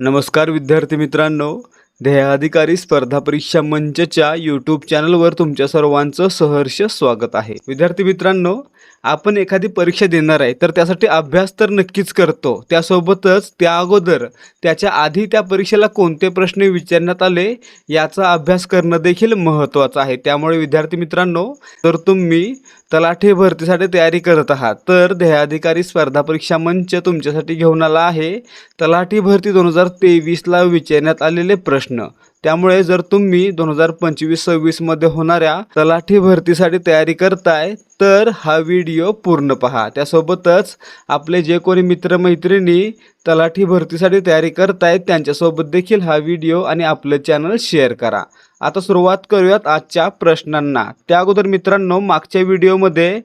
नमस्कार विद्यार्थी मित्रांनो. ध्येयाधिकारी स्पर्धा परीक्षा मंचच्या यूट्यूब चॅनलवर तुमच्या सर्वांचं सहर्ष स्वागत आहे. विद्यार्थी मित्रांनो आपण एखादी परीक्षा देणार आहे तर त्यासाठी अभ्यास तर नक्कीच करतो. त्यासोबतच त्या अगोदर त्याच्या आधी त्या परीक्षेला कोणते प्रश्न विचारण्यात आले याचा अभ्यास करणं देखील महत्त्वाचं आहे. त्यामुळे विद्यार्थी मित्रांनो तर तुम्ही तलाठी भरतीसाठी तयारी करत आहात. तर ध्येयाधिकारी स्पर्धा परीक्षा मंच तुमच्यासाठी घेऊन आला आहे. तलाठी भरती दोन हजार तेवीसला विचारण्यात आलेले प्रश्न. त्यामुळे जर तुम्ही दोन हजार पंचवीस सव्वीसमध्ये होणाऱ्या तलाठी भरतीसाठी तयारी करताय तर हा व्हिडिओ पूर्ण पहा. त्यासोबतच आपले जे कोणी मित्रमैत्रिणी तलाठी भरतीसाठी तयारी करतायत त्यांच्यासोबत देखील हा व्हिडिओ आणि आपलं चॅनल शेअर करा. आता सुरुवात करूयात आजच्या प्रश्नांना. त्या अगोदर मित्रांनो मागच्या व्हिडिओमध्ये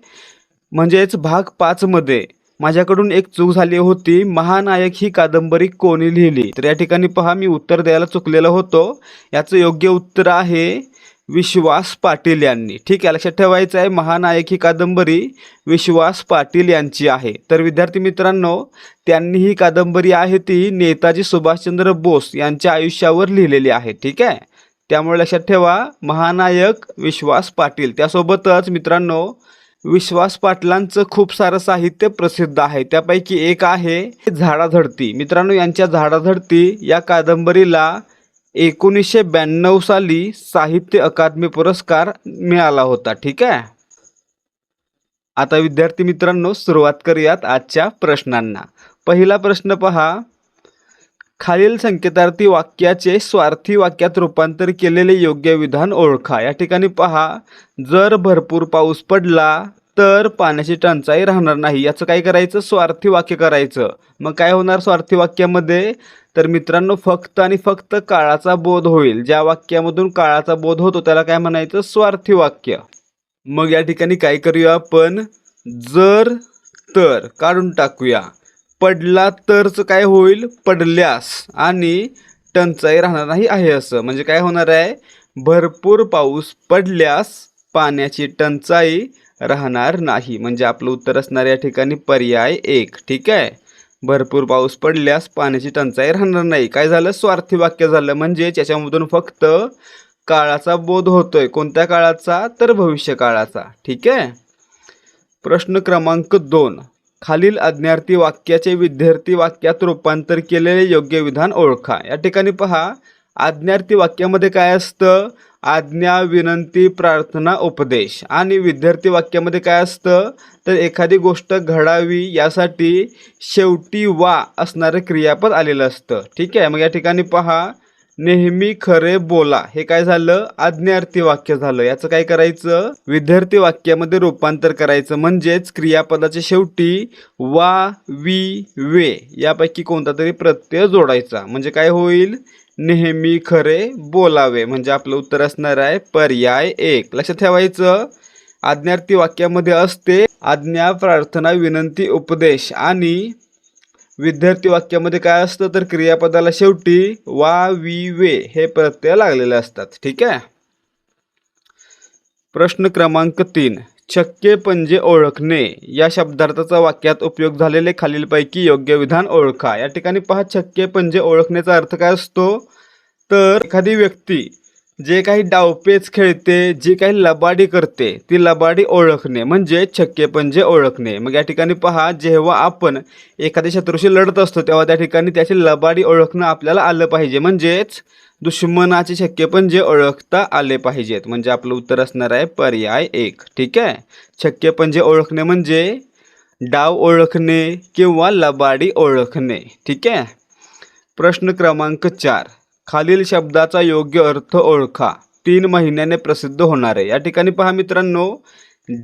म्हणजेच भाग पाचमध्ये माझ्याकडून एक चूक झाली होती. महानायक ही कादंबरी कोणी लिहिली? तर या ठिकाणी पहा मी उत्तर द्यायला चुकलेलो होतो. याचं योग्य उत्तर आहे विश्वास पाटील यांनी. ठीक आहे लक्षात ठेवायचं आहे महानायक ही कादंबरी विश्वास पाटील यांची आहे. तर विद्यार्थी मित्रांनो त्यांनी ही कादंबरी आहे ती नेताजी सुभाषचंद्र बोस यांच्या आयुष्यावर लिहिलेली आहे. ठीक आहे? त्यामुळे लक्षात ठेवा महानायक विश्वास पाटील. त्यासोबतच मित्रांनो विश्वास पाटलांचं खूप सारं साहित्य प्रसिद्ध आहे. त्यापैकी एक आहे झाडाझडती. मित्रांनो यांच्या झाडाझडती या कादंबरीला एकोणीसशे ब्याण्णव साली साहित्य अकादमी पुरस्कार मिळाला होता. ठीक आहे? आता विद्यार्थी मित्रांनो सुरुवात करूयात आजच्या प्रश्नांना. पहिला प्रश्न पहा. खालील संकेतार्थी वाक्याचे स्वार्थी वाक्यात रूपांतर केलेले योग्य विधान ओळखा. या ठिकाणी पहा. जर भरपूर पाऊस पडला तर पाण्याची टंचाई राहणार नाही. याचं काय करायचं? स्वार्थी वाक्य करायचं. मग काय होणार स्वार्थी वाक्यामध्ये? तर मित्रांनो फक्त आणि फक्त काळाचा बोध होईल. ज्या वाक्यामधून काळाचा बोध होतो त्याला काय म्हणायचं? स्वार्थी वाक्य. मग या ठिकाणी काय करूया आपण? जर तर काढून टाकूया. पडला तरच काय होईल? पडल्यास. आणि टंचाई राहणार नाही आहे असं. म्हणजे काय होणार आहे? भरपूर पाऊस पडल्यास पाण्याची टंचाई राहणार नाही. म्हणजे आपलं उत्तर असणार या ठिकाणी पर्याय एक. ठीक आहे? भरपूर पाऊस पडल्यास पाण्याची टंचाई राहणार नाही. काय झालं? स्वार्थी वाक्य झालं. म्हणजे त्याच्यामधून फक्त काळाचा बोध होतोय. कोणत्या काळाचा? तर भविष्य काळाचा. ठीक आहे? प्रश्न क्रमांक दोन. खालील आज्ञार्थी वाक्याचे विद्यार्थी वाक्यात रूपांतर केलेले योग्य विधान ओळखा. या ठिकाणी पहा. आज्ञार्थी वाक्यामध्ये काय असतं? आज्ञा विनंती प्रार्थना उपदेश. आणि विद्यार्थी वाक्यामध्ये काय असतं? तर एखादी गोष्ट घडावी यासाठी शेवटी वा असणारं क्रियापद आलेलं असतं. ठीक आहे? मग या ठिकाणी पहा. नेहमी खरे बोला. हे काय झालं? आज्ञार्थी वाक्य झालं. याचं काय करायचं? विद्यार्थी वाक्यामध्ये रूपांतर करायचं. म्हणजेच क्रियापदाच्या शेवटी वा वी वे यापैकी कोणता तरी प्रत्यय जोडायचा. म्हणजे काय होईल? नेहमी खरे बोलावे. म्हणजे आपलं उत्तर असणार आहे पर्याय एक. लक्षात ठेवायचं आज्ञार्थी वाक्यामध्ये असते आज्ञा प्रार्थना विनंती उपदेश. आणि विद्यार्थी वाक्यामध्ये काय असतं? तर क्रियापदाला शेवटी वा वी वे हे प्रत्यय लागलेले असतात. ठीक आहे? प्रश्न क्रमांक तीन. छक्के पंजे ओळखणे या शब्दार्थाचा वाक्यात उपयोग झालेले खालीलपैकी योग्य विधान ओळखा. या ठिकाणी पहा छक्के पंजे ओळखण्याचा अर्थ काय असतो? तर एखादी व्यक्ती जे काही डावपेच खेळते जी काही लबाडी करते ती लबाडी ओळखणे म्हणजे छक्के पंजे ओळखणे. मग या ठिकाणी पहा जेव्हा आपण एखाद्या शत्रूशी लढत असतो तेव्हा त्या ठिकाणी त्याची लबाडी ओळखणं आपल्याला आलं पाहिजे. म्हणजेच दुश्मनाचे शक्य पण जे ओळखता आले पाहिजेत म्हणजे आपलं उत्तर असणार आहे पर्याय एक. ठीक आहे? शक्य पण जे ओळखणे म्हणजे डाव ओळखणे किंवा लबाडी ओळखणे. ठीक आहे? प्रश्न क्रमांक चार. खालील शब्दाचा योग्य अर्थ ओळखा. तीन महिन्याने प्रसिद्ध होणार आहे. या ठिकाणी पहा मित्रांनो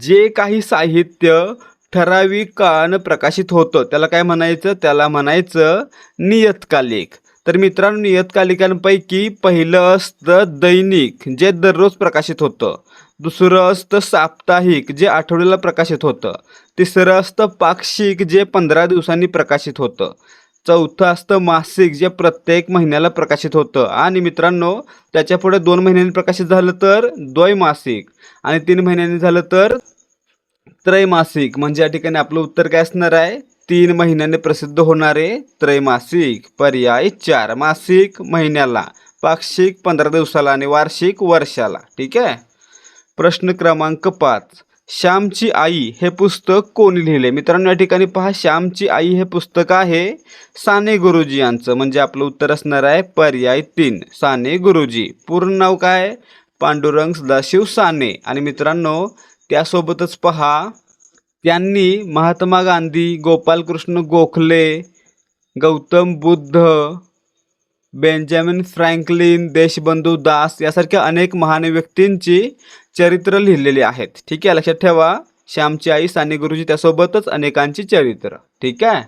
जे काही साहित्य ठराविक काळानं प्रकाशित होतं त्याला काय म्हणायचं? त्याला म्हणायचं नियतकालिक. तर मित्रांनो नियतकालिकांपैकी पहिलं असतं दैनिक जे दररोज प्रकाशित होतं. दुसरं असतं साप्ताहिक जे आठवड्याला प्रकाशित होतं. तिसरं असतं पाक्षिक जे पंधरा दिवसांनी प्रकाशित होतं. चौथं असतं मासिक जे प्रत्येक महिन्याला प्रकाशित होतं. आणि मित्रांनो त्याच्या पुढे दोन महिन्यांनी प्रकाशित झालं तर द्वैमासिक आणि तीन महिन्यांनी झालं तर त्रैमासिक. म्हणजे या ठिकाणी आपलं उत्तर काय असणार आहे? तीन महिन्याने प्रसिद्ध होणारे त्रैमासिक पर्याय चार मासिक महिन्याला पाक्षिक पंधरा दिवसाला आणि वार्षिक वर्षाला. ठीक आहे? प्रश्न क्रमांक पाच. श्यामची आई हे पुस्तक कोणी लिहिले? मित्रांनो या ठिकाणी पहा श्यामची आई हे पुस्तक आहे साने गुरुजी यांचं. म्हणजे आपलं उत्तर असणार आहे पर्याय तीन साने गुरुजी. पूर्ण नाव काय? पांडुरंग सदाशिव साने. आणि मित्रांनो त्यासोबतच पहा त्यांनी महात्मा गांधी गोपालकृष्ण गोखले गौतम बुद्ध बेंजामिन फ्रँकलिन देशबंधू दास यासारख्या अनेक महान व्यक्तींची चरित्र लिहिलेली आहेत. ठीक आहे लक्षात ठेवा. श्यामची आई साने गुरुजी त्यासोबतच अनेकांची चरित्र. ठीक आहे?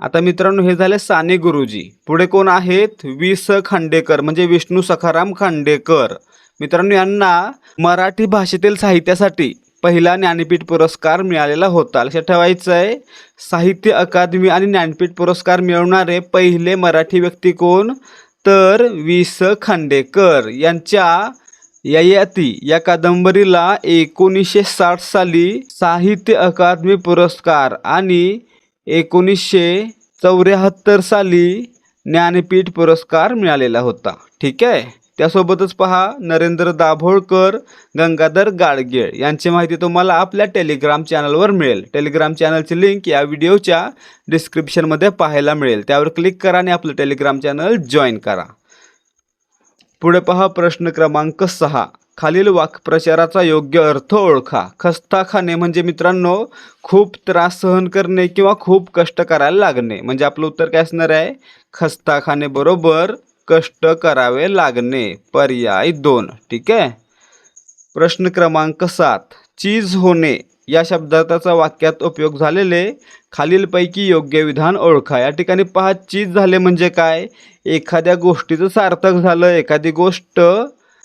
आता मित्रांनो हे झाले साने गुरुजी. पुढे कोण आहेत? वि स खांडेकर म्हणजे विष्णू सखाराम खांडेकर. मित्रांनो यांना मराठी भाषेतील साहित्यासाठी पहिला ज्ञानपीठ पुरस्कार मिळालेला होता. लक्षात ठेवायचं आहे साहित्य अकादमी आणि ज्ञानपीठ पुरस्कार मिळवणारे पहिले मराठी व्यक्ती कोण? तर वि स खांडेकर यांच्या ययाती या कादंबरीला एकोणीसशे साठ साली साहित्य अकादमी पुरस्कार आणि एकोणीसशे चौऱ्याहत्तर साली ज्ञानपीठ पुरस्कार मिळालेला होता. ठीक आहे? त्यासोबतच पहा नरेंद्र दाभोळकर गंगाधर गाडगीळ यांची माहिती तुम्हाला आपल्या टेलिग्राम चॅनलवर मिळेल. टेलिग्राम चॅनलची लिंक या व्हिडिओच्या डिस्क्रिप्शनमध्ये पाहायला मिळेल. त्यावर क्लिक करा आणि आपलं टेलिग्राम चॅनल जॉईन करा. पुढे पहा प्रश्न क्रमांक सहा. खालील वाक्प्रचाराचा योग्य अर्थ ओळखा. खस्ताखाने म्हणजे मित्रांनो खूप त्रास सहन करणे किंवा खूप कष्ट करायला लागणे. म्हणजे आपलं उत्तर काय असणार आहे? खस्ताखाने बरोबर कष्ट करावे लागणे. पर्याय दोन. ठीक आहे? प्रश्न क्रमांक सात. चीज होणे. या शब्दाचा वाक्यात उपयोग झालेले खालीलपैकी योग्य विधान ओळखा. या ठिकाणी पहा चीज झाले म्हणजे काय? एखाद्या गोष्टीचं सार्थक झालं. एखादी गोष्ट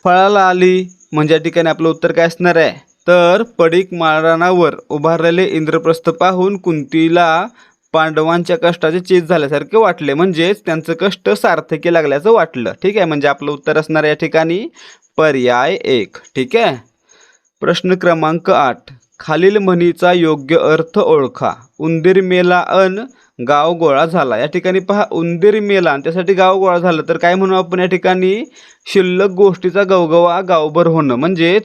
फळाला आली. म्हणजे या ठिकाणी आपलं उत्तर काय असणार आहे? तर पडीक माळरानावर उभारलेले इंद्रप्रस्थ पाहून कुंतीला पांडवांच्या कष्टाचे चेत झाल्यासारखे वाटले. म्हणजेच त्यांचं कष्ट सार्थकी लागल्याचं वाटलं. ठीक आहे? म्हणजे आपलं उत्तर असणार या ठिकाणी पर्याय एक. ठीक आहे? प्रश्न क्रमांक आठ. खालील म्हणीचा योग्य अर्थ ओळखा. उंदीर मेला अन गाव गोळा झाला. या ठिकाणी पहा उंदीर मेला आणि त्यासाठी गाव गोळा झालं. तर काय म्हणू आपण या ठिकाणी? शिल्लक गोष्टीचा गवगवा गावभर होणं. म्हणजेच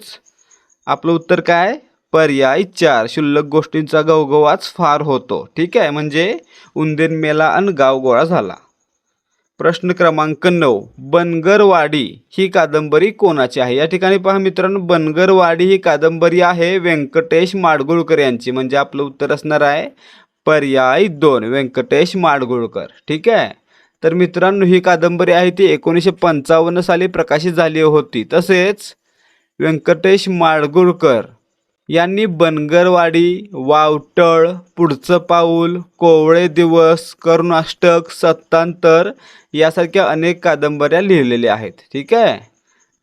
आपलं उत्तर काय? पर्याय चार. शिल्लक गोष्टींचा गवगवाच फार होतो. ठीक आहे? म्हणजे उंदीर मेला अन गाव गोळा झाला. प्रश्न क्रमांक नऊ. बनगरवाडी ही कादंबरी कोणाची आहे? या ठिकाणी पहा मित्रांनो बनगरवाडी ही कादंबरी आहे व्यंकटेश माडगुळकर यांची. म्हणजे आपलं उत्तर असणार आहे पर्याय दोन व्यंकटेश माडगुळकर. ठीक आहे? तर मित्रांनो ही कादंबरी आहे ती एकोणीसशे पंचावन्न साली प्रकाशित झाली होती. तसेच व्यंकटेश माडगुळकर यांनी बनगरवाडी वावटळ पुढचं पाऊल कोवळे दिवस करुणाष्टक सत्तांतर यासारख्या अनेक कादंबऱ्या लिहिलेल्या आहेत. ठीक आहे?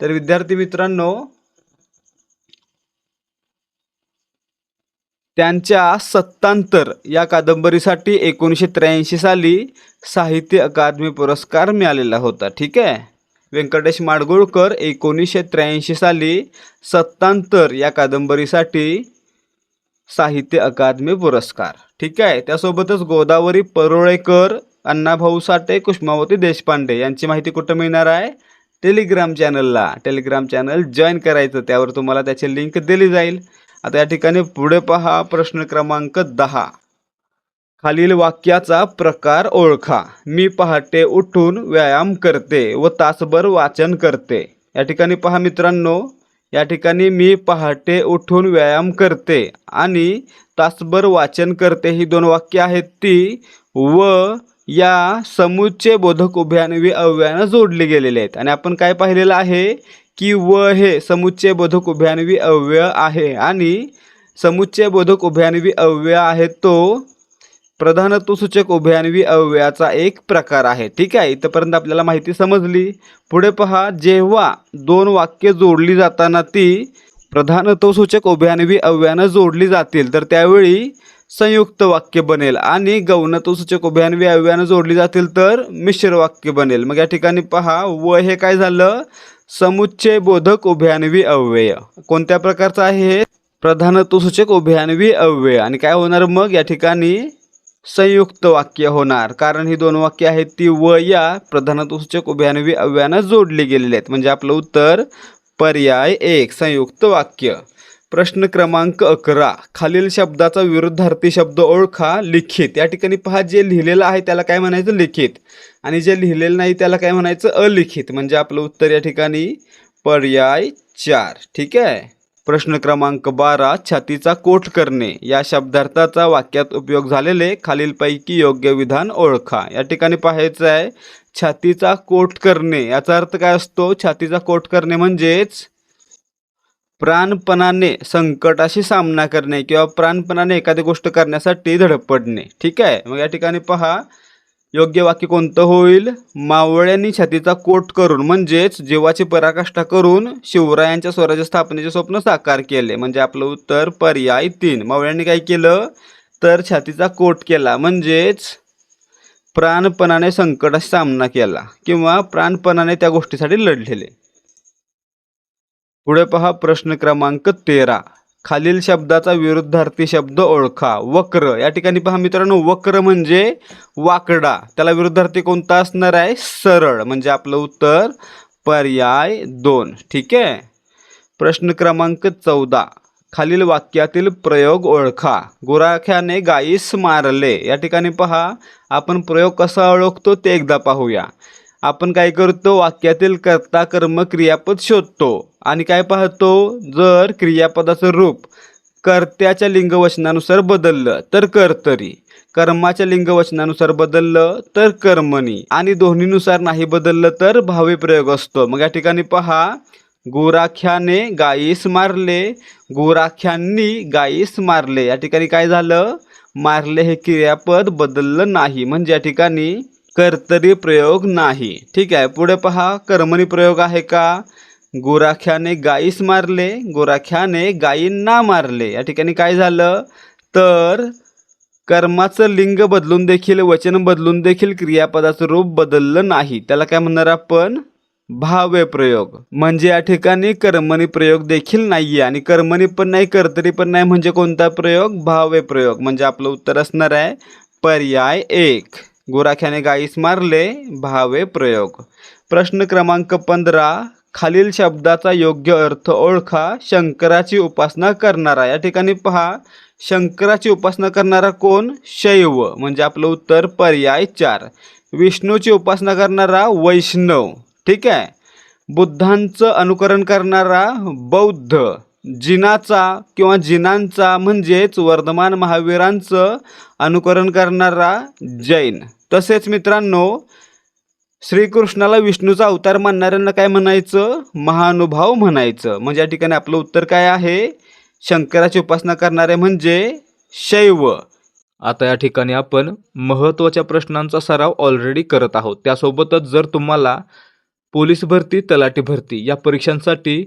तर विद्यार्थी मित्रांनो त्यांच्या सत्तांतर या कादंबरीसाठी एकोणीसशे त्र्याऐंशी साली साहित्य अकादमी पुरस्कार मिळालेला होता. ठीक आहे? व्यंकटेश माडगुळकर एकोणीसशे त्र्याऐंशी साली सत्तांतर या कादंबरीसाठी साहित्य अकादमी पुरस्कार. ठीक आहे? त्यासोबतच गोदावरी परोळेकर अण्णाभाऊ साठे कुष्मावती देशपांडे यांची माहिती कुठं मिळणार आहे? टेलिग्राम चॅनलला. टेलिग्राम चॅनल जॉईन करायचं त्यावर तुम्हाला त्याची लिंक दिली जाईल. आता या ठिकाणी पुढे पहा प्रश्न क्रमांक दहा. खालील वाक्याचा प्रकार ओळखा. मी पहाटे उठून व्यायाम करते व तासभर वाचन करते. या ठिकाणी पहा मित्रांनो या ठिकाणी मी पहाटे उठून व्यायाम करते आणि तासभर वाचन करते. ही दोन वाक्य आहेत ती व या समुच्चय बोधक उभ्यान्वी अव्ययानं जोडली गेलेले आहेत. आणि आपण काय पाहिलेलं आहे की व हे समुच्चय बोधक उभ्यान्वी अव्यय आहे आणि समुच्चय बोधक उभयान्वी अव्यय आहे तो प्रधानत्वसूचक उभयान्वी अव्ययाचा एक प्रकार आहे. ठीक आहे? इथंपर्यंत आपल्याला माहिती समजली. पुढे पहा जेव्हा दोन वाक्य जोडली जाताना ती प्रधानत्वसूचक उभयान्वी अव्ययानं जोडली जातील तर त्यावेळी संयुक्त वाक्य बनेल. आणि गौणत्वसूचक उभयान्वी अव्ययानं जोडली जातील तर मिश्र वाक्य बनेल. मग या ठिकाणी पहा व हे काय झालं? समुच्चय बोधक उभयान्वी अव्यय. कोणत्या प्रकारचं आहे हे? प्रधानत्वसूचक उभयान्वी अव्यय. आणि काय होणार मग? या ठिकाणी संयुक्त वाक्य होणार. कारण ही दोन वाक्य आहेत ती व या प्रधानत्वसूचक उभ्यानवी अव्यानं जोडली गेलेली आहेत. म्हणजे आपलं उत्तर पर्याय एक संयुक्त वाक्य. प्रश्न क्रमांक अकरा. खालील शब्दाचा विरुद्धार्थी शब्द ओळखा लिखित. या ठिकाणी पहा जे लिहिलेलं आहे त्याला काय म्हणायचं? लिखित. आणि जे लिहिलेलं नाही त्याला काय म्हणायचं? अलिखित. म्हणजे आपलं उत्तर या ठिकाणी पर्याय चार. ठीक आहे? प्रश्न क्रमांक बारा छातीचा कोट करणे. या शब्दार्थाचा वाक्यात उपयोग झालेले खालीलपैकी योग्य विधान ओळखा. या ठिकाणी पाहायचं आहे छातीचा कोट करणे. याचा अर्थ काय असतो? छातीचा कोट करणे म्हणजेच प्राणपणाने संकटाशी सामना करणे किंवा प्राणपणाने एखादी गोष्ट करण्यासाठी धडपडणे. ठीक आहे? मग या ठिकाणी पहा योग्य वाक्य कोणतं होईल? मावळ्यांनी छातीचा कोट करून म्हणजेच जीवाची पराकाष्ठा करून शिवरायांच्या स्वराज्य स्थापनेचे स्वप्न साकार केले. म्हणजे आपलं उत्तर पर्याय तीन. मावळ्यांनी काय केलं? तर छातीचा कोट केला म्हणजेच प्राणपणाने संकटाशी सामना केला किंवा प्राणपणाने त्या गोष्टीसाठी लढलेले. पुढे पहा प्रश्न क्रमांक तेरा. खालील शब्दाचा विरुद्धार्थी शब्द ओळखा. वक्र. या ठिकाणी पहा मित्रांनो वक्र म्हणजे वाकडा. त्याला विरुद्धार्थी कोणता असणार आहे? सरळ. म्हणजे आपलं उत्तर पर्याय दोन. ठीक आहे? प्रश्न क्रमांक चौदा. खालील वाक्यातील प्रयोग ओळखा. गुराख्याने गाईस मारले या ठिकाणी पहा आपण प्रयोग कसा ओळखतो ते एकदा पाहूया. आपण काय करतो? वाक्यातील कर्ता कर्म क्रियापद शोधतो. आणि काय पाहतो? जर क्रियापदाचं रूप कर्त्याच्या लिंगवचनानुसार बदललं तर कर्तरी. कर्माच्या लिंगवचनानुसार बदललं तर कर्मणी. आणि दोन्हीनुसार नाही बदललं तर भावी प्रयोग असतो. मग या ठिकाणी पहा. गोराख्याने गाईस मारले. गोराख्यांनी गाईस मारले. या ठिकाणी काय झालं? मारले हे क्रियापद बदललं नाही. म्हणजे या ठिकाणी कर्तरी प्रयोग नाही. ठीक आहे पुढे पहा कर्मणी प्रयोग आहे का? गोराख्याने गाईस मारले गोराख्याने गायींना मारले. या ठिकाणी काय झालं? तर कर्माचं लिंग बदलून देखील वचन बदलून देखील क्रियापदाचं रूप बदललं नाही. त्याला काय म्हणणार आपण? भाव्य प्रयोग. म्हणजे या ठिकाणी कर्मणी प्रयोग देखील नाही आहे आणि कर्मणी पण नाही कर्तरी पण नाही. म्हणजे कोणता प्रयोग? भाव्य प्रयोग. म्हणजे आपलं उत्तर असणार आहे पर्याय एक. गोराख्याने गाईस मारले भावे प्रयोग. प्रश्न क्रमांक पंधरा खालील शब्दाचा योग्य अर्थ ओळखा शंकराची उपासना करणारा. या ठिकाणी पहा शंकराची उपासना करणारा कोण? शैव. म्हणजे आपलं उत्तर पर्याय चार. विष्णूची उपासना करणारा वैष्णव. ठीक आहे? बुद्धांचं अनुकरण करणारा बौद्ध. जिनाचा किंवा जिनांचा म्हणजेच वर्धमान महावीरांचं अनुकरण करणारा जैन. तसेच मित्रांनो श्रीकृष्णाला विष्णूचा अवतार मानणाऱ्यांना काय म्हणायचं? महानुभाव म्हणायचं. म्हणजे या ठिकाणी आपलं उत्तर काय आहे? शंकराची उपासना करणारे म्हणजे शैव. आता या ठिकाणी आपण महत्त्वाच्या प्रश्नांचा सराव ऑलरेडी करत आहोत. त्यासोबतच जर तुम्हाला पोलीस भरती तलाठी भरती या परीक्षांसाठी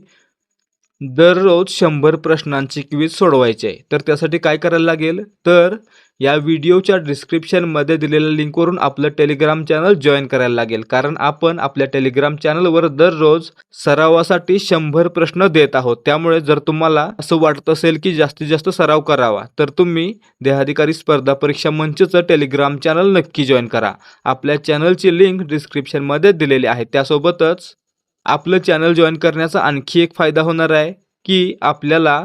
दररोज शंभर प्रश्नांची क्विज सोडवायची आहे तर त्यासाठी काय करायला लागेल? तर या व्हिडिओच्या डिस्क्रिप्शनमध्ये दिलेल्या लिंकवरून आपलं टेलिग्राम चॅनल जॉईन करायला लागेल. कारण आपण आपल्या टेलिग्राम चॅनलवर दररोज सरावासाठी शंभर प्रश्न देत आहोत. त्यामुळे जर तुम्हाला असं वाटत असेल की जास्तीत जास्त सराव करावा तर तुम्ही देहाधिकारी स्पर्धा परीक्षा मंचचं टेलिग्राम चॅनल नक्की जॉईन करा. आपल्या चॅनलची लिंक डिस्क्रिप्शनमध्ये दिलेली आहे. त्यासोबतच आपलं चॅनल जॉईन करण्याचा आणखी एक फायदा होणार आहे की आपल्याला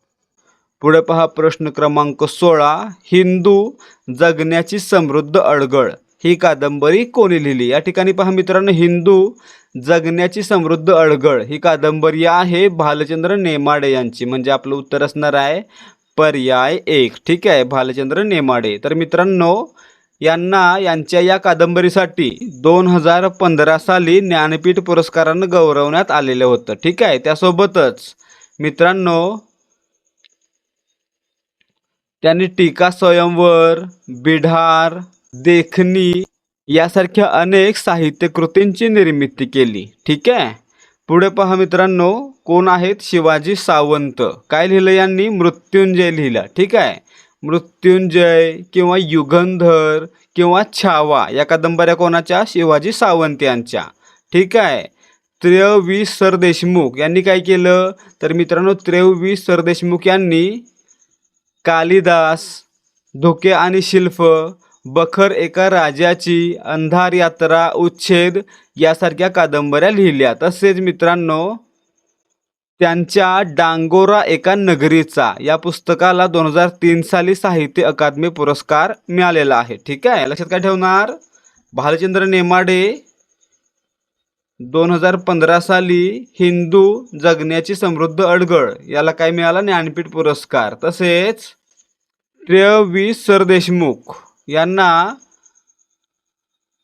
पुढे पहा प्रश्न क्रमांक सोळा. हिंदू जगण्याची समृद्ध अडगळ. ही कादंबरी कोणी लिहिली? या ठिकाणी पहा मित्रांनो हिंदू जगण्याची समृद्ध अडगळ. ही कादंबरी आहे भालचंद्र नेमाडे यांची. म्हणजे आपलं उत्तर असणार आहे पर्याय एक. ठीक आहे भालचंद्र नेमाडे. तर मित्रांनो यांना यांच्या या कादंबरीसाठी दोन हजार पंधरा साली ज्ञानपीठ पुरस्कारानं गौरवण्यात आलेलं होतं. ठीक आहे त्यासोबतच मित्रांनो त्यांनी टीका स्वयंवर बिढार देखणी यासारख्या अनेक साहित्य कृतींची निर्मिती केली. ठीक आहे? पुढे पहा मित्रांनो कोण आहेत शिवाजी सावंत? काय लिहिलं यांनी? मृत्युंजय लिहिलं. ठीक आहे? मृत्युंजय किंवा युगंधर किंवा छावा या कादंबऱ्या कोणाच्या? शिवाजी सावंत यांच्या. ठीक आहे? त्र्यवी सरदेशमुख यांनी काय केलं? तर मित्रांनो त्र्यवी सरदेशमुख यांनी कालिदास धोके आणि शिल्प बखर एका राजाची अंधार यात्रा उच्छेद यासारख्या कादंबऱ्या लिहिल्या. तसेच मित्रांनो त्यांच्या डांगोरा एका नगरीचा या पुस्तकाला दोन हजार तीन साली साहित्य अकादमी पुरस्कार मिळालेला आहे. ठीक आहे? लक्षात काय ठेवणार? भालचंद्र नेमाडे दोन हजार पंधरा साली हिंदू जगण्याची समृद्ध अडगळ याला काय मिळाला? ज्ञानपीठ पुरस्कार. तसेच ट्र वी सरदेशमुख यांना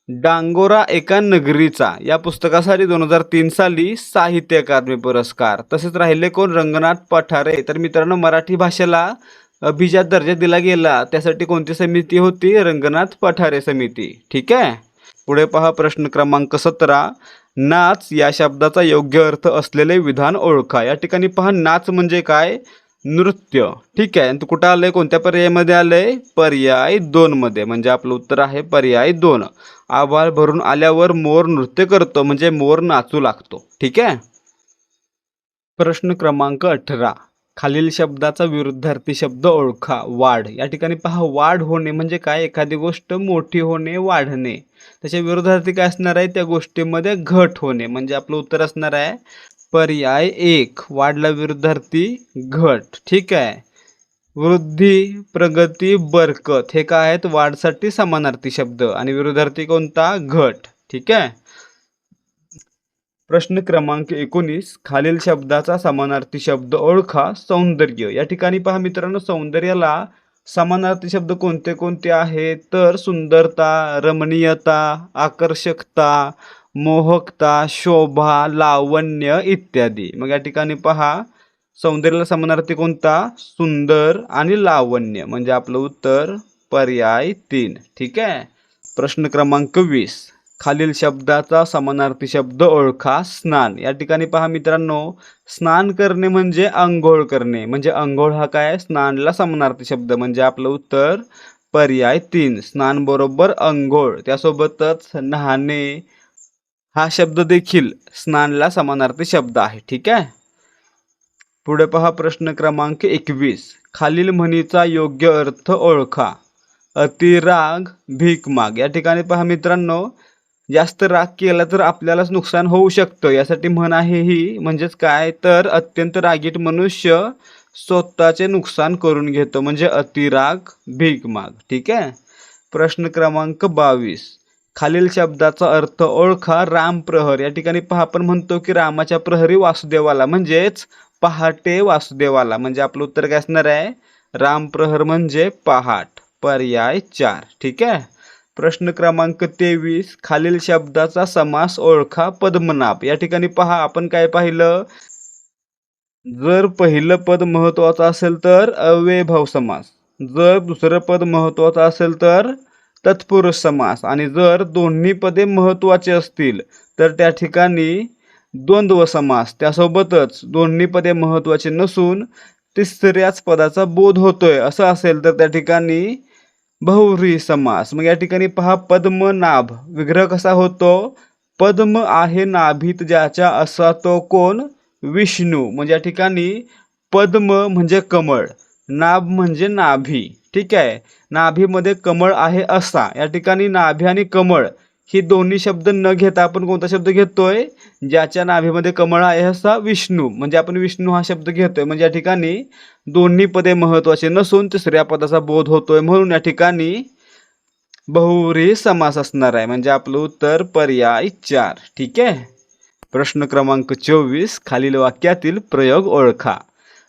डांगोरा एका नगरीचा या पुस्तकासाठी दोन हजार तीन साली साहित्य अकादमी पुरस्कार. तसेच राहिले कोण? रंगनाथ पठारे. तर मित्रांनो मराठी भाषेला अभिजात दर्जा दिला गेला. त्यासाठी कोणती समिती होती? रंगनाथ पठारे समिती. ठीक आहे? पुढे पहा प्रश्न क्रमांक सतरा. नाच या शब्दाचा योग्य अर्थ असलेले विधान ओळखा. या ठिकाणी पहा नाच म्हणजे काय? नृत्य. ठीक आहे. कुठं आलं कुठं आलंय? कोणत्या पर्यायामध्ये आलंय? पर्याय दोनमध्ये म्हणजे आपलं उत्तर आहे पर्याय दोन. आभाळ भरून आल्यावर मोर नृत्य करतो म्हणजे मोर नाचू लागतो. ठीक आहे? प्रश्न क्रमांक अठरा. खालील शब्दाचा विरुद्धार्थी शब्द ओळखा वाढ. या ठिकाणी पहा वाढ होणे म्हणजे काय? एखादी गोष्ट मोठी होणे वाढणे. त्याच्या विरुद्धार्थी काय असणार आहे? त्या गोष्टीमध्ये घट होणे. म्हणजे आपलं उत्तर असणार आहे पर्याय एक. वाढला विरुद्धार्थी घट. ठीक आहे. वृद्धी प्रगती बरकत हे काय आहेत? वाढसाठी समानार्थी शब्द. आणि विरुद्धार्थी कोणता? घट. ठीक आहे? प्रश्न क्रमांक एकोणीस खालील शब्दाचा समानार्थी शब्द ओळखा सौंदर्य. या ठिकाणी पहा मित्रांनो सौंदर्याला समानार्थी शब्द कोणते कोणते आहेत? तर सुंदरता रमणीयता आकर्षकता मोहकता शोभा लावण्य इत्यादी. मग या ठिकाणी पहा सौंदर्याला समानार्थी कोणता? सुंदर आणि लावण्य. म्हणजे आपलं उत्तर पर्याय तीन. ठीक आहे? प्रश्न क्रमांक वीस. खालील शब्दाचा समानार्थी शब्द ओळखा स्नान. या ठिकाणी पहा मित्रांनो स्नान करणे म्हणजे आंघोळ करणे. म्हणजे आंघोळ हा काय? स्नानला समानार्थी शब्द. म्हणजे आपलं उत्तर पर्याय तीन. स्नान बरोबर अंघोळ त्यासोबतच नहाणे हा शब्द देखील स्नानला समानार्थी शब्द आहे. ठीक आहे? पुढे पहा प्रश्न क्रमांक एकवीस. खालील म्हणीचा योग्य अर्थ ओळखा. अतिराग भीक माग. या ठिकाणी पहा मित्रांनो जास्त राग केला तर आपल्यालाच नुकसान होऊ शकतं. यासाठी म्हण आहे ही म्हणजेच काय? तर अत्यंत रागीट मनुष्य स्वतःचे नुकसान करून घेतो. म्हणजे अतिराग भीक माग ठीक आहे? प्रश्न क्रमांक बावीस. खालील शब्दाचा अर्थ ओळखा राम प्रहर. या ठिकाणी पहा आपण म्हणतो की रामाच्या प्रहरी वासुदेवाला म्हणजेच पहाटे वासुदेवाला. म्हणजे आपलं उत्तर काय असणार आहे? राम प्रहर म्हणजे पहाट. पर्याय चार. ठीक आहे? प्रश्न क्रमांक तेवीस खालील शब्दाचा समास ओळखा पद्मनाभ. या ठिकाणी पहा आपण काय पाहिलं? जर पहिलं पद महत्वाचं असेल तर अव्ययभाव समास. जर दुसरं पद महत्वाचं असेल तर तत्पुरुष समास. आणि जर दोन्ही पदे महत्त्वाचे असतील तर त्या ठिकाणी द्वंद्व समास. त्यासोबतच दोन्ही पदे महत्त्वाचे नसून तिसऱ्याच पदाचा बोध होतोय. असं असेल तर त्या ठिकाणी बहुव्रीही समास. मग या ठिकाणी पहा पद्मनाभ विग्रह कसा होतो? पद्म आहे नाभीत ज्याच्या असा तो कोण? विष्णू. म्हणजे या ठिकाणी पद्म म्हणजे कमळ नाभ म्हणजे नाभी. ठीक आहे? नाभीमध्ये कमळ आहे असा. या ठिकाणी नाभी आणि कमळ ही दोन्ही शब्द न घेता आपण कोणता शब्द घेतोय? ज्याच्या नाभीमध्ये कमळ आहे असा विष्णू. म्हणजे आपण विष्णू हा शब्द घेतोय. म्हणजे या ठिकाणी दोन्ही पदे महत्त्वाचे नसून तिसऱ्या पदाचा बोध होतोय. म्हणून या ठिकाणी बहुरी समास असणार आहे. म्हणजे आपलं उत्तर पर्याय चार. ठीक आहे? प्रश्न क्रमांक चोवीस खालील वाक्यातील प्रयोग ओळखा.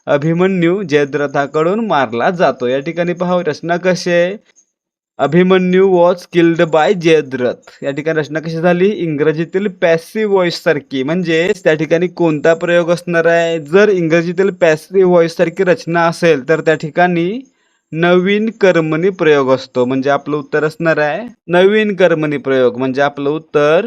अभिमन्यू जयद्रथाकडून मारला जातो या ठिकाणी पहा रचना कशी आहे? Abhimanyu was killed by Jayadrath. या ठिकाणी रचना कशी झाली? इंग्रजीतील पॅसिव्ह व्हॉइस सारखी. म्हणजे त्या ठिकाणी कोणता प्रयोग असणार आहे? जर इंग्रजीतील पॅसिव्ह व्हॉइस सारखी रचना असेल तर त्या ठिकाणी नवीन कर्मणी प्रयोग असतो. म्हणजे आपलं उत्तर असणार आहे नवीन कर्मणी प्रयोग. म्हणजे आपलं उत्तर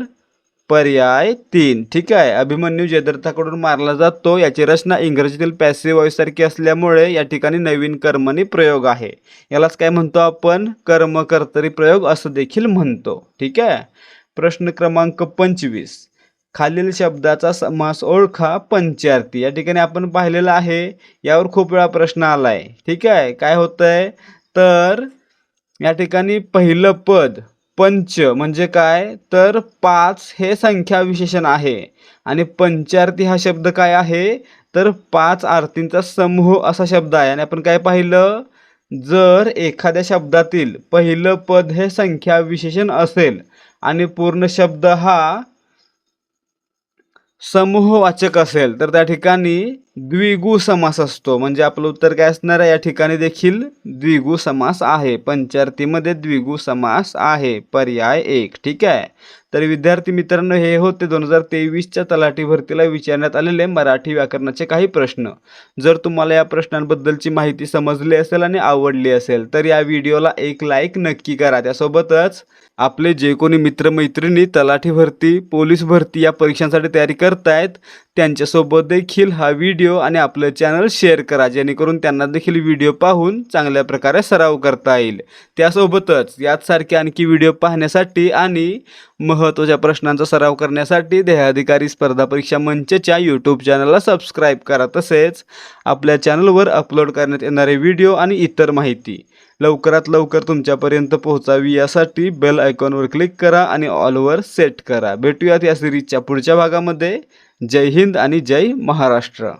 पर्याय तीन. ठीक आहे. अभिमन्यू जयद्रथाकडून मारला जातो. याची रचना इंग्रजीतील पॅसिव्ह वॉइस असल्यामुळे या ठिकाणी नवीन कर्मणी प्रयोग आहे. यालाच काय म्हणतो आपण? कर्मकर्तरी प्रयोग असं देखील म्हणतो. ठीक आहे? प्रश्न क्रमांक पंचवीस. खालील शब्दाचा समास ओळखा पंचार्थी. या ठिकाणी आपण पाहिलेलं आहे. यावर खूप वेळा प्रश्न आलाय. ठीक आहे? काय होतंय? तर या ठिकाणी पहिलं पद पंच म्हणजे काय? तर पाच हे संख्या विशेषण आहे. आणि पंचार्थी हा शब्द काय आहे? तर पाच आरतींचा समूह असा शब्द आहे. आणि आपण काय पाहिलं? जर एखाद्या शब्दातील पहिलं पद हे संख्या विशेषण असेल आणि पूर्ण शब्द हा समूहवाचक असेल तर त्या ठिकाणी द्विगु समास असतो. म्हणजे आपलं उत्तर काय असणार आहे? या ठिकाणी देखील द्विगु समास आहे. पंचार्थीमध्ये द्विगु समास आहे. पर्याय एक. ठीक आहे? तर विद्यार्थी मित्रांनो हे होते दोन हजार तेवीसच्या तलाठी भरतीला विचारण्यात आलेले मराठी व्याकरणाचे काही प्रश्न. जर तुम्हाला या प्रश्नांबद्दलची माहिती समजली असेल आणि आवडली असेल तर या व्हिडिओला एक लाईक नक्की करा. त्यासोबतच आपले जे कोणी मित्रमैत्रिणी तलाठी भरती पोलीस भरती या परीक्षांसाठी तयारी करतायत त्यांच्यासोबत देखील हा व्हिडिओ आणि आपलं चॅनल शेअर करा जेणेकरून त्यांना देखील व्हिडिओ पाहून चांगल्या प्रकारे सराव करता येईल. त्यासोबतच याचसारखे आणखी व्हिडिओ पाहण्यासाठी आणि महत्त्वाच्या प्रश्नांचा सराव करण्यासाठी देहाधिकारी स्पर्धा परीक्षा मंचच्या यूट्यूब चॅनलला सबस्क्राईब करा. तसेच आपल्या चॅनलवर अपलोड करण्यात येणारे व्हिडिओ आणि इतर माहिती लवकरात लवकर तुमच्यापर्यंत पोहोचावी. यासाठी बेल आयकॉनवर क्लिक करा आणि ऑलवर सेट करा. भेटूयात या सिरीजच्या पुढच्या भागामध्ये. जय हिंद आणि जय महाराष्ट्र.